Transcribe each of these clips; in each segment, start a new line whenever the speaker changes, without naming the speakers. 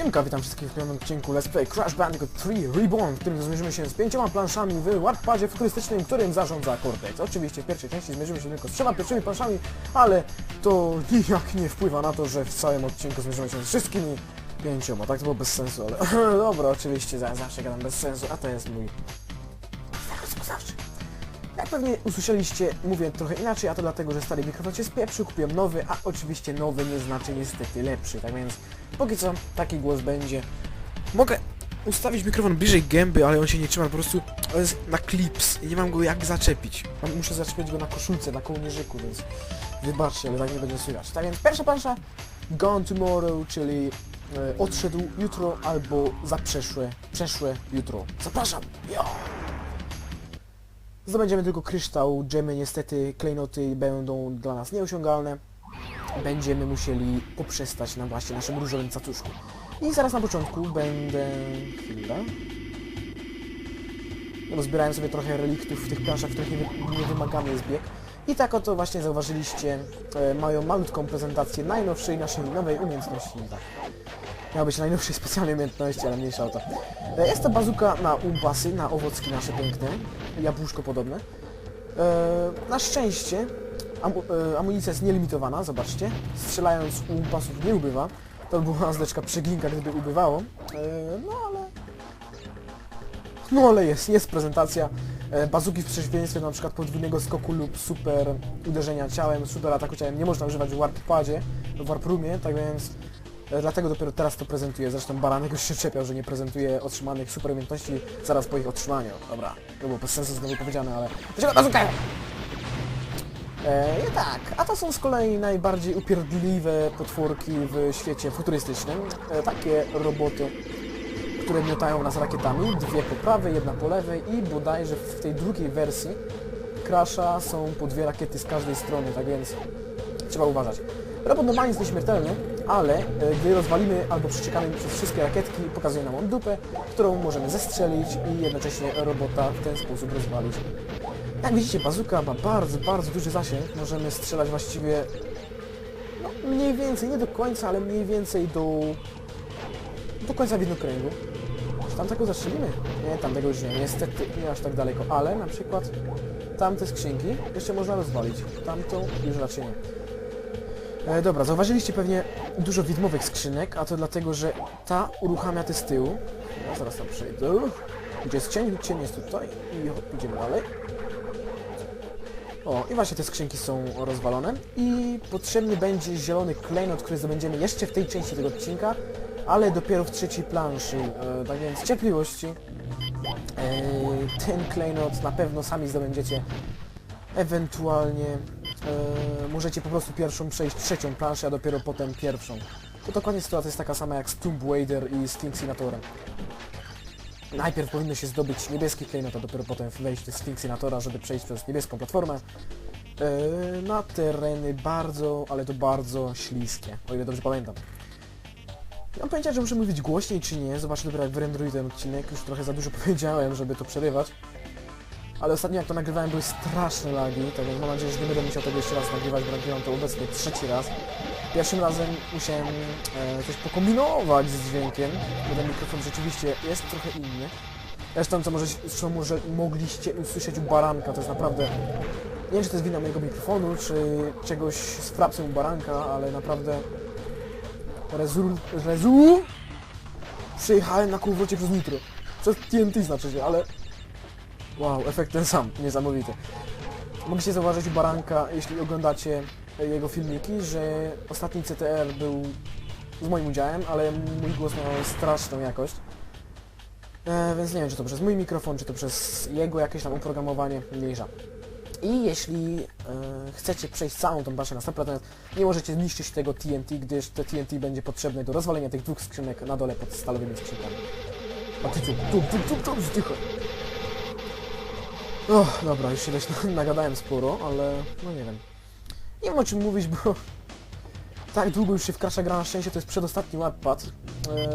Siemka, witam wszystkich w kolejnym odcinku Let's Play Crash Bandicoot 3 Reborn, w którym zmierzymy się z pięcioma planszami w warpadzie futurystycznym, którym zarządza Cortex. Oczywiście w pierwszej części zmierzymy się tylko z trzema pierwszymi planszami, ale to nijak nie wpływa na to, że w całym odcinku zmierzymy się z wszystkimi pięcioma. Tak to było bez sensu, ale dobra, oczywiście za- zawsze gadam bez sensu, a to jest mój. Jak pewnie usłyszeliście, mówię trochę inaczej, a to dlatego, że stary mikrofon się spieprzył, kupiłem nowy, a oczywiście nowy nie znaczy niestety lepszy, tak więc póki co taki głos będzie. Mogę ustawić mikrofon bliżej gęby, ale on się nie trzyma, po prostu on jest na klips i nie mam go jak zaczepić. Mam- Muszę zaczepić go na koszulce, na kołnierzyku, więc wybaczcie, ale tak nie będzie słychać. Tak więc pierwsza plansza, Gone Tomorrow, czyli e, odszedł jutro albo za przeszłe, przeszłe jutro. Zapraszam! Jo! Zdobędziemy tylko kryształ, dżemy niestety, klejnoty będą dla nas nieosiągalne. Będziemy musieli poprzestać na właśnie naszym różowym cacuszku. I zaraz na początku będę... chwila... Rozbierałem sobie trochę reliktów w tych planszach, w których nie, nie wymagany jest bieg. I tak oto właśnie zauważyliście, e, mają malutką prezentację najnowszej naszej nowej umiejętności. Tak. Miała być najnowszej specjalnej umiejętności, ale mniejsza o to. E, Jest to bazuka na umpasy, na owocki nasze piękne, jabłuszko podobne. E, na szczęście e, amunicja jest nielimitowana, zobaczcie. Strzelając u umpasów nie ubywa. To by była zdeczka przeginka, gdyby ubywało. No ale... No ale jest, jest prezentacja. Bazuki w przeciwieństwie na przykład podwójnego skoku lub super uderzenia ciałem, super ataku ciałem nie można używać w warpadzie, w warproomie, tak więc Dlatego dopiero teraz to prezentuję. Zresztą Baranek już się czepiał, że nie prezentuje otrzymanych super umiejętności zaraz po ich otrzymaniu. Dobra, to było bez sensu znowu powiedziane, ale... Dlaczego bazookę? E, tak, a to są z kolei najbardziej upierdliwe potworki w świecie futurystycznym. E, takie roboty, które miotają nas rakietami. Dwie po prawej, jedna po lewej i bodajże w tej drugiej wersji Crasha są po dwie rakiety z każdej strony, tak więc trzeba uważać. Robot normalnie jest nieśmiertelny, ale e, gdy rozwalimy albo przeciekamy przez wszystkie rakietki, pokazuje nam on dupę, którą możemy zestrzelić i jednocześnie robota w ten sposób rozwalić. Jak widzicie, bazuka ma bardzo, bardzo duży zasięg. Możemy strzelać właściwie no, mniej więcej, nie do końca, ale mniej więcej do, do końca widnokręgu. Czy tamtego zastrzelimy? Nie, tamtego już nie, niestety nie aż tak daleko, ale na przykład tamte skrzynki jeszcze można rozwalić. Tamtą już raczej nie. E, dobra, zauważyliście pewnie dużo widmowych skrzynek, a to dlatego, że ta uruchamia te z tyłu. Zaraz tam przejdę. Gdzie jest cień? Cień jest tutaj. I idziemy dalej. O, i właśnie te skrzynki są rozwalone. I potrzebny będzie zielony klejnot, który zdobędziemy jeszcze w tej części tego odcinka, ale dopiero w trzeciej planszy. E, tak więc cierpliwości. E, ten klejnot na pewno sami zdobędziecie. Ewentualnie e, możecie po prostu pierwszą przejść trzecią planszę, a dopiero potem pierwszą. To dokładnie sytuacja jest taka sama jak z Tomb Raider i z Sphinxinatorem. Najpierw powinno się zdobyć niebieski klejnot, a dopiero potem wejść do Sphinxinatora, żeby przejść przez niebieską platformę. E, na tereny bardzo, ale to bardzo śliskie, o ile dobrze pamiętam. Mam pojęcia, czy muszę mówić głośniej czy nie, zobaczę dopiero jak wyrenderuję ten odcinek, już trochę za dużo powiedziałem, żeby to przerywać. Ale ostatnio jak to nagrywałem były straszne lagi, tak więc mam nadzieję, że nie będę musiał tego jeszcze raz nagrywać, bo nagrywam to obecnie trzeci raz. Pierwszym razem musiałem e, coś pokombinować z dźwiękiem, bo ten mikrofon rzeczywiście jest trochę inny. Zresztą co może, co może mogliście usłyszeć u baranka, to jest naprawdę... Nie wiem czy to jest wina mojego mikrofonu, czy czegoś z frapsem u baranka, ale naprawdę... Rezul... Rezul... Przyjechałem na kółwrocie przez nitro. Przez TNT znaczy się, ale... Wow, efekt ten sam, niesamowity. Mogliście zauważyć u Baranka, jeśli oglądacie e, jego filmiki, że ostatni CTR był z moim udziałem, ale mój głos miał straszną jakość. E, więc nie wiem, czy to przez mój mikrofon, czy to przez jego jakieś tam oprogramowanie, mniejsza. I jeśli e, chcecie przejść całą tą baszę na 100%, nie możecie zniszczyć tego TNT, gdyż te TNT będzie potrzebne do rozwalenia tych dwóch skrzynek na dole pod stalowymi skrzynkami. A ty co? Tu, tu, tu, tu, cicho. Och, dobra, już się nagadałem sporo, ale no nie wiem. Nie wiem o czym mówić, bo tak długo już się w Crasha gra na szczęście, to jest przedostatni ładpad. Eee,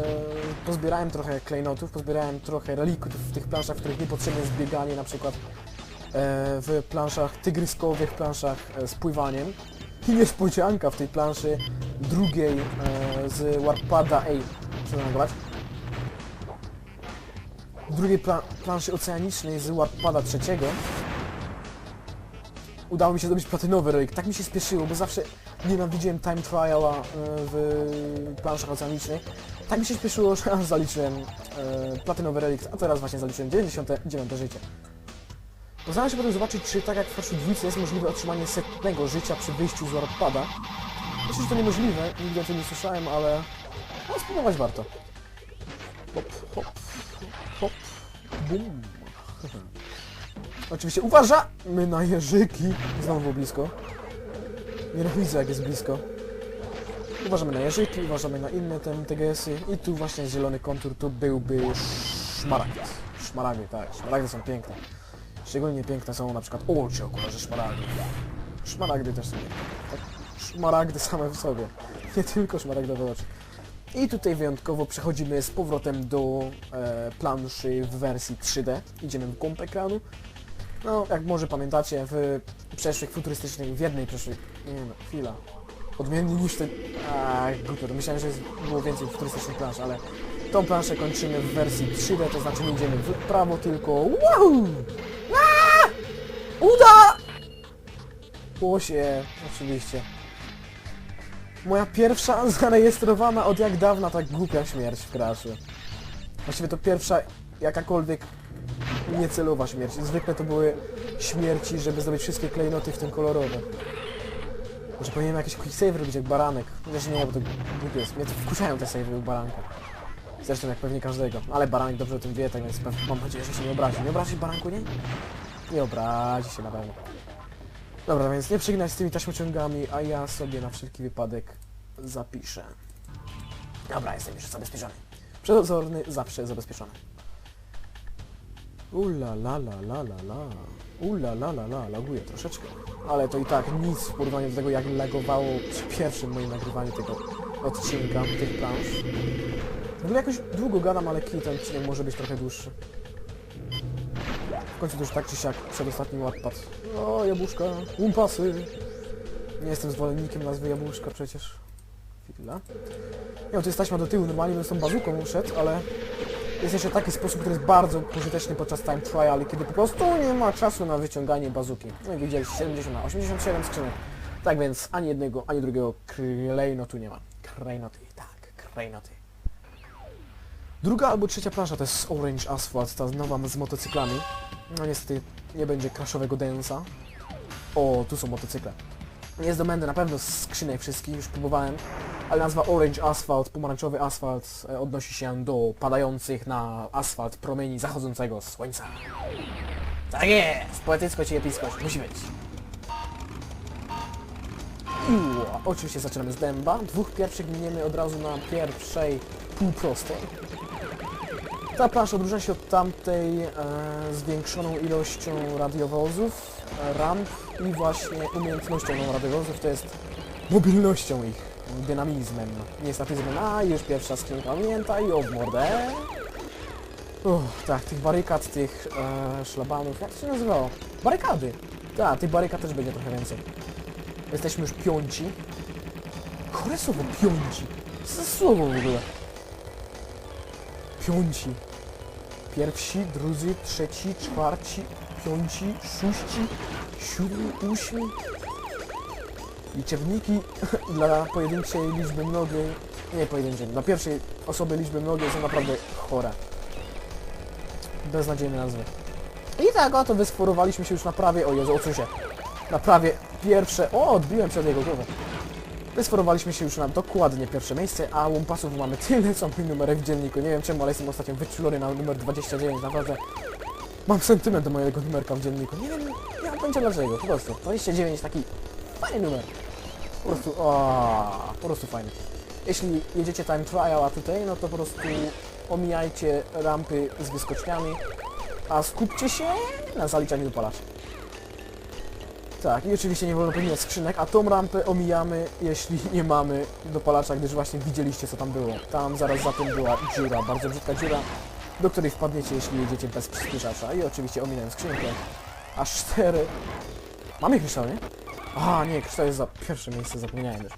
pozbierałem trochę klejnotów, pozbierałem trochę reliktów w tych planszach, w których niepotrzebne jest bieganie, na przykład e, w planszach tygryskowych, planszach e, z pływaniem. I niespodzianka w tej planszy drugiej e, z warpada, ej, chcę nagrywać. W drugiej pla planszy oceanicznej z pada trzeciego udało mi się zdobyć platynowy relik. Tak mi się spieszyło, bo zawsze nienawidziłem time triala e, w planszach oceanicznych. Tak mi się spieszyło, że aż zaliczyłem e, platynowy relikt, a teraz właśnie zaliczyłem 99 życie. Postaram się potem zobaczyć, czy tak jak w dwójce jest możliwe otrzymanie setnego życia przy wyjściu z warpada. Myślę, że to niemożliwe, nigdy o tym nie słyszałem, ale no, spróbować warto. Hop, hop, bum. Oczywiście uważamy na jeżyki. Znowu blisko. Nienawidzę jak jest blisko. Uważamy na jeżyki, uważamy na inne ten TGS-y i tu właśnie zielony kontur, tu byłby szmaragd. Szmaragdy, tak, szmaragdy są piękne. Szczególnie piękne są na przykład oczy o kolorze szmaragdu. Szmaragdy też są piękne. Tak? Szmaragdy same w sobie. Nie tylko szmaragdowe oczy. I tutaj wyjątkowo przechodzimy z powrotem do e, planszy w wersji 3D. Idziemy w głąb ekranu. No, jak może pamiętacie, w przeszłych futurystycznych, w jednej przeszłej... Nie no, chwila. Odmiennie niż ten... A, głupio, myślałem, że jest, było więcej futurystycznych plansz, ale tą planszę kończymy w wersji 3D, to znaczy nie idziemy w prawo, tylko... Wow! Uda! Łosie, oczywiście. Moja pierwsza zarejestrowana od jak dawna tak głupia śmierć w Crashu. Właściwie to pierwsza jakakolwiek niecelowa śmierć. Zwykle to były śmierci, żeby zdobyć wszystkie klejnoty, w tym kolorowe. Może powinienem jakiś quick save robić jak baranek. Chociaż nie, bo to głupie jest. Mnie wkurzają te save u baranka. Zresztą jak pewnie każdego. Ale baranek dobrze o tym wie, tak więc mam nadzieję, że się nie obrazi. Nie obrazi baranku, nie? Nie obrazi się na pewno. Dobra, więc nie przeginać z tymi taśmociągami, a ja sobie na wszelki wypadek zapiszę. Dobra, jestem już zabezpieczony. Przedozorny zawsze zabezpieczony. Ula la la la la la. Ula la la la, laguje troszeczkę. Ale to i tak nic w porównaniu do tego, jak lagowało przy pierwszym moim nagrywaniu tego odcinka, tych plansz. W ogóle jakoś długo gadam, ale kij ten odcinek może być trochę dłuższy. W końcu to już tak czy siak przedostatni ładpad. O, jabłuszka, umpasy. Nie jestem zwolennikiem nazwy jabłuszka przecież. Chwila. Nie, no to jest taśma do tyłu, normalnie bym z tą bazuką szedł, ale jest jeszcze taki sposób, który jest bardzo pożyteczny podczas time trial, kiedy po prostu nie ma czasu na wyciąganie bazuki. No i widzieliście, 70 na 87 skrzynek. Tak więc ani jednego, ani drugiego klejnotu nie ma. Klejnoty, tak, klejnoty. Druga albo trzecia plansza to jest Orange Asphalt, ta nowa z motocyklami. No niestety nie będzie crashowego densa. O, tu są motocykle. Nie zdobędę na pewno skrzynek wszystkich, już próbowałem, ale nazwa Orange Asphalt, pomarańczowy asfalt e, odnosi się do padających na asfalt promieni zachodzącego słońca. Tak jest! Poetyckość i epickość musi być. I oczywiście zaczynamy z dęba. Dwóch pierwszych miniemy od razu na pierwszej półprostej. Ta plansza odróżnia się od tamtej e, zwiększoną ilością radiowozów, ramp i właśnie umiejętnością radiowozów, to jest mobilnością ich, dynamizmem, nie statyzmem. A już pierwsza skrzynka ominięta i o w mordę. Uff, tak, tych barykad, tych e, szlabanów, jak to się nazywało? Barykady! Tak, tych barykad też będzie trochę więcej. Jesteśmy już piąci. Chore słowo piąci. Co za słowo w ogóle? Piąci. Pierwsi, drudzy, trzeci, czwarci, piąci, szóści, siódmi, ósmi. Liczebniki dla pojedynczej liczby mnogiej, nie pojedynczej, dla pierwszej osoby liczby mnogiej są naprawdę chore. Beznadziejne nazwy. I tak oto wysforowaliśmy się już na prawie, o Jezu, odsuń się. Na prawie pierwsze, o, odbiłem przed jego głową. Wysforowaliśmy się już na dokładnie pierwsze miejsce, a łumpasów mamy tyle, co mój numerek w dzienniku. Nie wiem czemu, ale jestem ostatnio wyczulony na numer 29, naprawdę. Mam sentyment do mojego numerka w dzienniku. Nie wiem, nie mam pojęcia dlaczego, po prostu. 29 taki fajny numer. Po prostu, o, po prostu fajny. Jeśli jedziecie time trial, a tutaj, no to po prostu omijajcie rampy z wyskoczniami, a skupcie się na zaliczaniu dopalaczy. Tak, i oczywiście nie wolno pominąć skrzynek, a tą rampę omijamy, jeśli nie mamy dopalacza, gdyż właśnie widzieliście co tam było. Tam zaraz za tym była dziura, bardzo brzydka dziura, do której wpadniecie, jeśli jedziecie bez przyspieszacza. I oczywiście ominąłem skrzynkę. Aż cztery. Mamy kryształ, nie? Aha, nie, kryształ jest za pierwsze miejsce, zapomniałem już.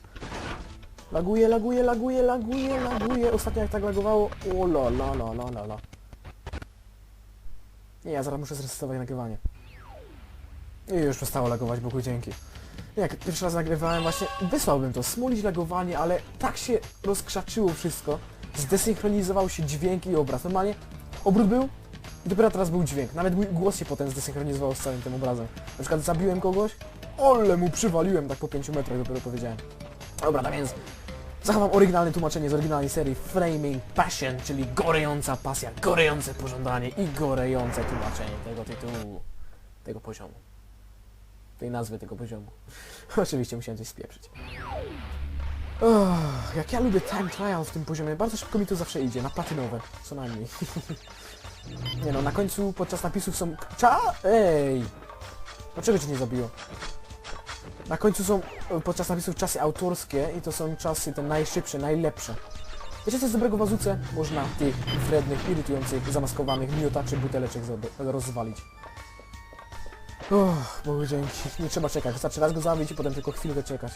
Laguje, laguje, laguje, laguje, laguje. Ostatnio jak tak lagowało... O la la la la la. Nie, ja zaraz muszę zresetować nagrywanie. I już przestało lagować, Bogu dzięki. Jak pierwszy raz nagrywałem właśnie, wysłałbym to, smulić lagowanie, ale tak się rozkrzaczyło wszystko, zdesynchronizował się dźwięk i obraz. Normalnie obrót był i dopiero teraz był dźwięk. Nawet mój głos się potem zdesynchronizował z całym tym obrazem. Na przykład zabiłem kogoś, ole mu przywaliłem, tak po 5 metrach dopiero powiedziałem. Dobra, tak więc zachowam oryginalne tłumaczenie z oryginalnej serii Flaming Passion, czyli gorejąca pasja, gorejące pożądanie i gorejące tłumaczenie tego tytułu, tego poziomu. Tej nazwy tego poziomu. Oczywiście musiałem coś spieprzyć. Uff, jak ja lubię time trial w tym poziomie, bardzo szybko mi to zawsze idzie, na platynowe, co najmniej. nie no, na końcu podczas napisów są... Cza... Ej! Dlaczego cię nie zabiło? Na końcu są e, podczas napisów czasy autorskie i to są czasy te najszybsze, najlepsze. Wiecie co jest dobrego w bazuce? Można tych wrednych, irytujących, zamaskowanych miotaczy buteleczek rozwalić. Uff, Bogu dzięki. Nie trzeba czekać. Wystarczy raz go zabić i potem tylko chwilkę czekać.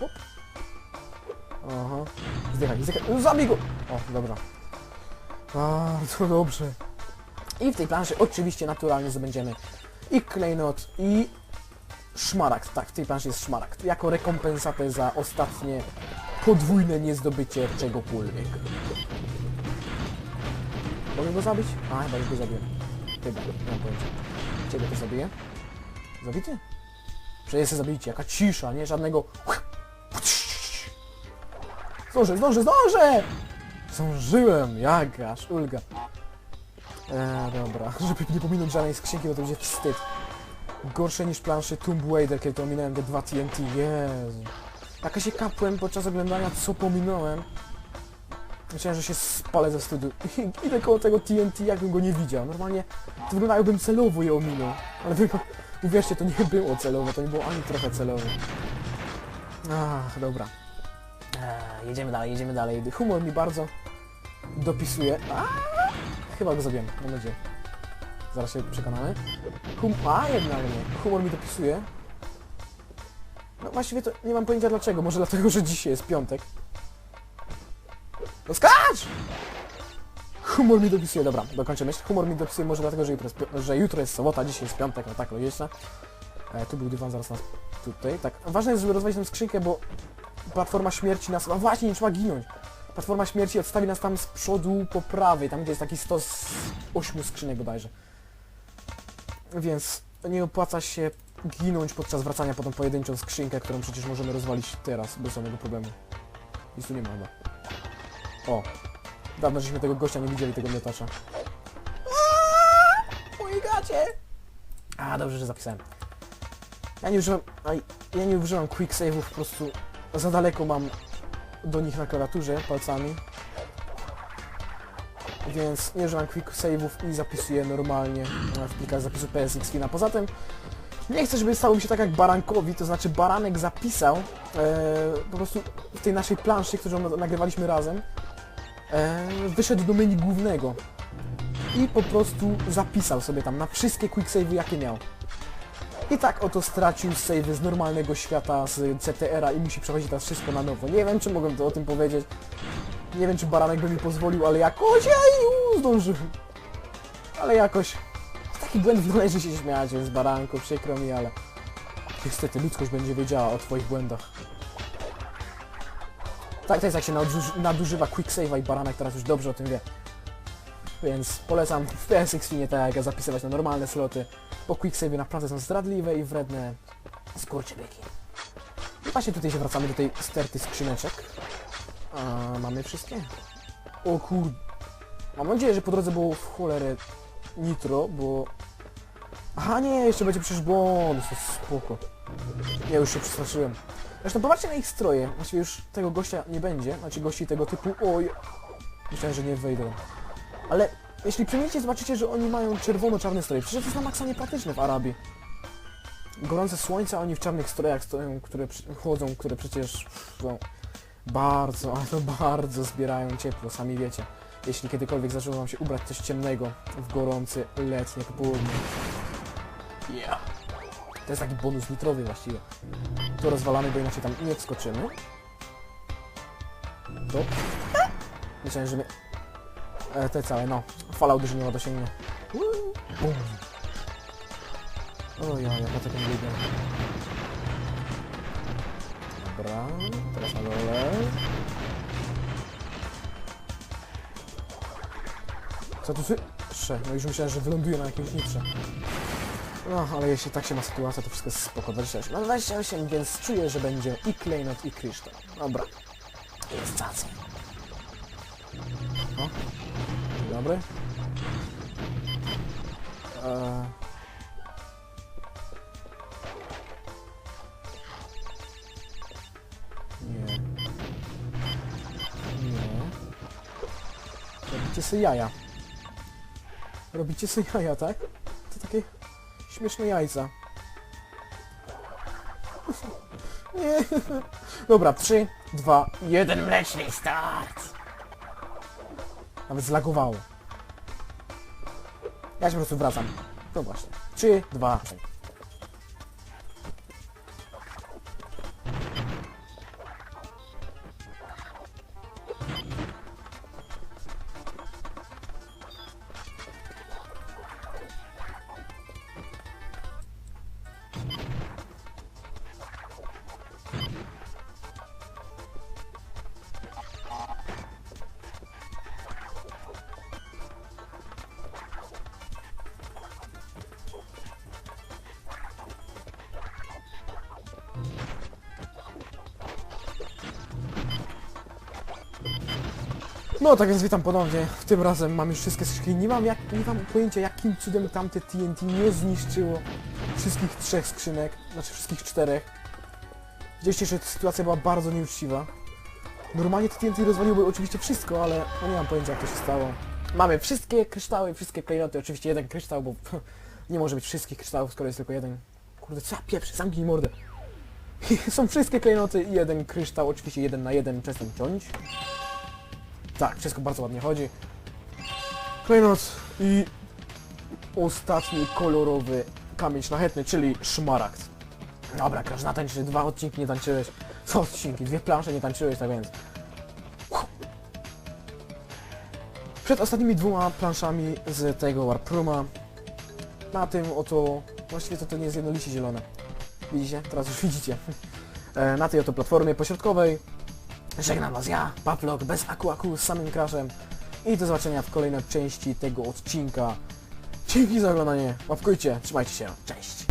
Hop. Aha. Zdychaj, zdychaj. Zabij go! O, dobra. Bardzo dobrze. I w tej planszy oczywiście naturalnie zdobędziemy i klejnot, i szmaragd. Tak, w tej planszy jest szmaragd. Jako rekompensatę za ostatnie podwójne niezdobycie czegokolwiek. Mogę go zabić? A, chyba już go zabiłem. Chyba, nie mam pojęcia. Ciebie to zabiję? Zabity? Przecież się jaka cisza, nie? Żadnego... Zdążę, zdążę, zdążę! Zdążyłem, jakaż ulga. Eee, dobra, żeby nie pominąć żadnej skrzynki, bo to będzie wstyd. Gorsze niż planszy Tomb Raider, kiedy to ominąłem te dwa TNT, Jezu. Jaka się kapłem podczas oglądania, co pominąłem. Myślałem, że się spalę ze wstydu. Idę koło tego TNT, jakbym go nie widział. Normalnie to wygląda jakbym celowo je ominął. Ale tylko, uwierzcie, to nie było celowe, to nie było ani trochę celowe. Ach, dobra. Eee, jedziemy dalej, jedziemy dalej. Humor mi bardzo dopisuje. A, chyba go zabijemy, mam nadzieję. Zaraz się przekonamy. Hum A, jednak nie. Humor mi dopisuje. No właściwie to nie mam pojęcia dlaczego. Może dlatego, że dzisiaj jest piątek. No skacz! Humor mi dopisuje, dobra, dokończę myśl. Humor mi dopisuje może dlatego, że jutro jest, że jutro jest sobota, dzisiaj jest piątek, no tak, logiczne. E, tu był dywan, zaraz nas tutaj. Tak, ważne jest, żeby rozwalić tę skrzynkę, bo platforma śmierci nas... A właśnie, nie trzeba ginąć. Platforma śmierci odstawi nas tam z przodu po prawej, tam gdzie jest taki stos ośmiu skrzynek bodajże. Więc nie opłaca się ginąć podczas wracania po tą pojedynczą skrzynkę, którą przecież możemy rozwalić teraz, bez żadnego problemu. Nic tu nie ma chyba. O. Dawno żeśmy tego gościa nie widzieli, tego miotacza. Moje gacie! A, dobrze, że zapisałem. Ja nie używam... Aj, ja nie używam quick save'ów, po prostu za daleko mam do nich na klawiaturze palcami. Więc nie używam quick save'ów i zapisuję normalnie w plikach zapisu PSX Fina. Poza tym nie chcę, żeby stało mi się tak jak Barankowi, to znaczy Baranek zapisał e, po prostu w tej naszej planszy, którą na- nagrywaliśmy razem, wyszedł do menu głównego i po prostu zapisał sobie tam na wszystkie quick save'y jakie miał. I tak oto stracił save'y z normalnego świata, z CTR-a i musi przechodzić teraz wszystko na nowo. Nie wiem, czy mogę to o tym powiedzieć. Nie wiem, czy Baranek by mi pozwolił, ale jakoś ja i zdążyłem. Ale jakoś... Z takich błędów należy się śmiać, więc Baranku, przykro mi, ale... Niestety, ludzkość będzie wiedziała o twoich błędach. Tak, to jest jak się naduży- nadużywa quick save'a i Baranek teraz już dobrze o tym wie. Więc polecam w PSX nie tak zapisywać na normalne sloty, bo quick save'y naprawdę są zdradliwe i wredne skurczybyki. Właśnie tutaj się wracamy do tej sterty skrzyneczek. A mamy wszystkie? O kur... Mam nadzieję, że po drodze było w cholerę nitro, bo... Aha, nie, jeszcze będzie przecież błąd, to spoko. Ja już się przestraszyłem. Zresztą popatrzcie na ich stroje. Właściwie już tego gościa nie będzie, znaczy gości tego typu. Oj, myślałem, że nie wejdą. Ale jeśli przyjmiecie, zobaczycie, że oni mają czerwono-czarne stroje. Przecież to jest na maksa w Arabii. Gorące słońce, a oni w czarnych strojach stoją, które chodzą, które przecież są bardzo, ale to bardzo zbierają ciepło, sami wiecie. Jeśli kiedykolwiek zaczęło wam się ubrać coś ciemnego w gorący letnie popołudnie. Yeah. To jest taki bonus nitrowy właściwie. To rozwalamy, bo inaczej tam nie wskoczymy. To? Myślałem, że mnie... E, te całe, no. Fala uderzeniowa dosięgnie. Bum. O ja, jaka taką ligę. Dobra, teraz na dole. Co tu słyszę? No już myślałem, że wyląduję na jakimś nitrze. No, ale jeśli tak się ma sytuacja, to wszystko jest spoko. 28. Mam 28, więc czuję, że będzie i klejnot, i kryształ. Dobra. Jest cacy. O. Dzień Dobry. Eee. Nie. Nie. Robicie sobie jaja. Robicie sobie jaja, tak? Śmieszne jajca. Nie. Dobra, 3, 2, 1, mleczny start! Nawet zlagowało. Ja się po prostu wracam. No właśnie. 3, 2, 3. No tak więc witam ponownie. Tym razem mam już wszystkie skrzynki. Nie mam, jak, nie mam pojęcia jakim cudem tamte TNT nie zniszczyło wszystkich trzech skrzynek, znaczy wszystkich czterech. Widzieliście, że sytuacja była bardzo nieuczciwa. Normalnie te TNT rozwaliłyby oczywiście wszystko, ale no nie mam pojęcia jak to się stało. Mamy wszystkie kryształy, wszystkie klejnoty, oczywiście jeden kryształ, bo nie może być wszystkich kryształów, skoro jest tylko jeden. Kurde, co ja pieprzę, zamknij mordę. Są wszystkie klejnoty i jeden kryształ, oczywiście jeden na jeden, przestań ciąć. Tak, wszystko bardzo ładnie chodzi. Klejnot i ostatni kolorowy kamień szlachetny, czyli szmaragd. Dobra, każdy tańczy, dwa odcinki nie tańczyłeś. Co odcinki? Dwie plansze nie tańczyłeś, tak więc. Przed ostatnimi dwoma planszami z tego Warpruma na tym oto, właściwie to, to nie jest jednolicie zielone. Widzicie? Teraz już widzicie. E, Na tej oto platformie pośrodkowej Żegnam Was ja, Paplok, bez Aku Aku, z samym crashem. I do zobaczenia w kolejnej części tego odcinka. Dzięki za oglądanie, łapkujcie, trzymajcie się, cześć!